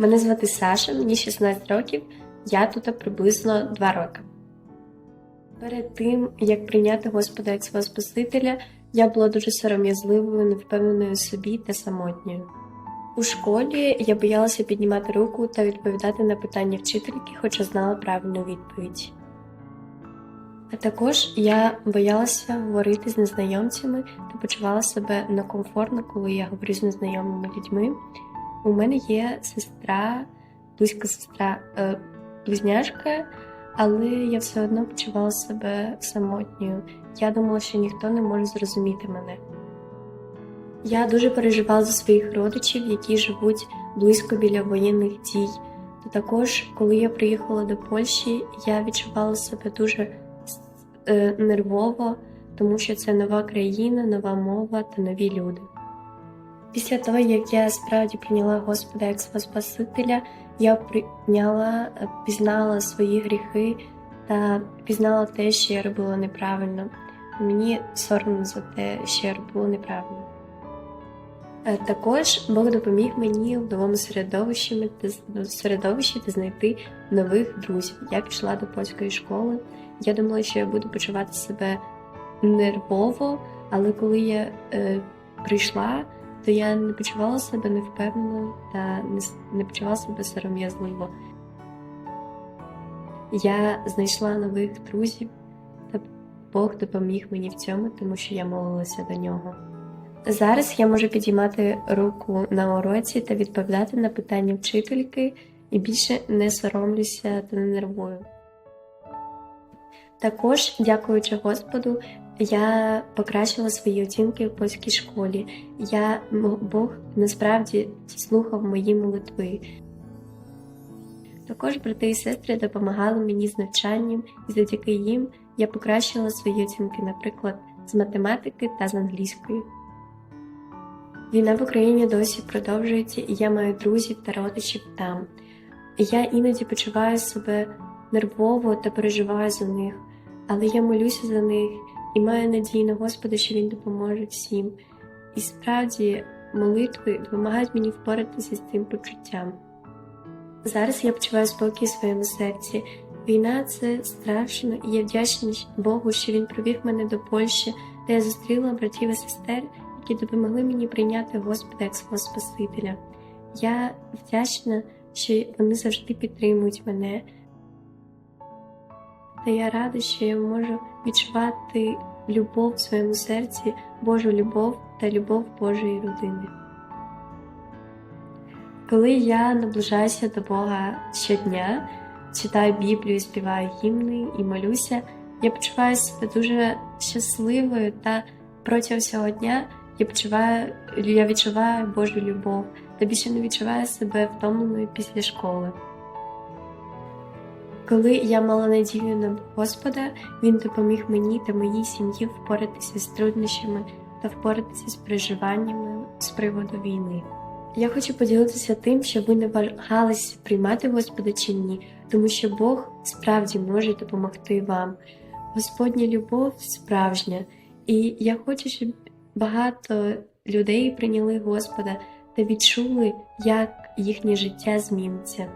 Мене звати Саша, мені 16 років, я тут приблизно 2 роки. Перед тим, як прийняти Господа як свого Спасителя, я була дуже сором'язливою, невпевненою собі та самотньою. У школі я боялася піднімати руку та відповідати на питання вчительки, хоча знала правильну відповідь. А також я боялася говорити з незнайомцями та почувала себе некомфортно, коли я говорю з незнайомими людьми. У мене є сестра, близька сестра, е, близняшка, але я все одно почувала себе самотньою. Я думала, що ніхто не може зрозуміти мене. Я дуже переживала за своїх родичів, які живуть близько біля воєнних дій. Та також, коли я приїхала до Польщі, я відчувала себе дуже е, нервово, тому що це нова країна, нова мова та нові люди. Після того, як я справді прийняла Господа як свого Спасителя, я прийняла, е, пізнала свої гріхи та пізнала те, що я робила неправильно. Мені соромно за те, що я робила неправильно. Е, Також Бог допоміг мені в новому середовищі середовищі знайти нових друзів. Я пішла до польської школи. Я думала, що я буду почувати себе нервово, але коли я е, прийшла, то я не почувала себе невпевнено та не, почувала себе сором'язливо. Я знайшла нових друзів, та Бог допоміг мені в цьому, тому що я молилася до нього. Зараз я можу підіймати руку на уроці та відповідати на питання вчительки і більше не соромлюся та не нервую. Також, дякуючи Господу, я покращила свої оцінки в польській школі. Я Бог насправді слухав мої молитви. Також брати і сестри допомагали мені з навчанням, і завдяки їм я покращила свої оцінки, наприклад, з математики та з англійської. Війна в Україні досі продовжується, і я маю друзів та родичів там. Я іноді почуваю себе нервово та переживаю за них, але я молюся за них і маю надію на Господа, що Він допоможе всім. І справді молитви допомагають мені впоратися з цим почуттям. Зараз я почуваю спокій у своєму серці. Війна це страшно, і я вдячна Богу, що він провів мене до Польщі, де я зустріла братів і сестер, які допомогли мені прийняти Господа як свого Спасителя. Я вдячна, що вони завжди підтримують мене. Та я рада, що я можу відчувати любов в своєму серці, Божу любов та любов Божої родини. Коли я наближаюся до Бога щодня, читаю Біблію, співаю гімни і молюся, я почуваю себе дуже щасливою та протягом всього дня я почуваю, я відчуваю Божу любов та більше не відчуваю себе втомленою після школи. Коли я мала надію на Господа, Він допоміг мені та моїй сім'ї впоратися з труднощами та впоратися з переживаннями з приводу війни. Я хочу поділитися тим, щоб ви не вагались приймати Господа чи ні, тому що Бог справді може допомогти вам. Господня любов справжня, і я хочу, щоб багато людей прийняли Господа та відчули, як їхнє життя зміниться.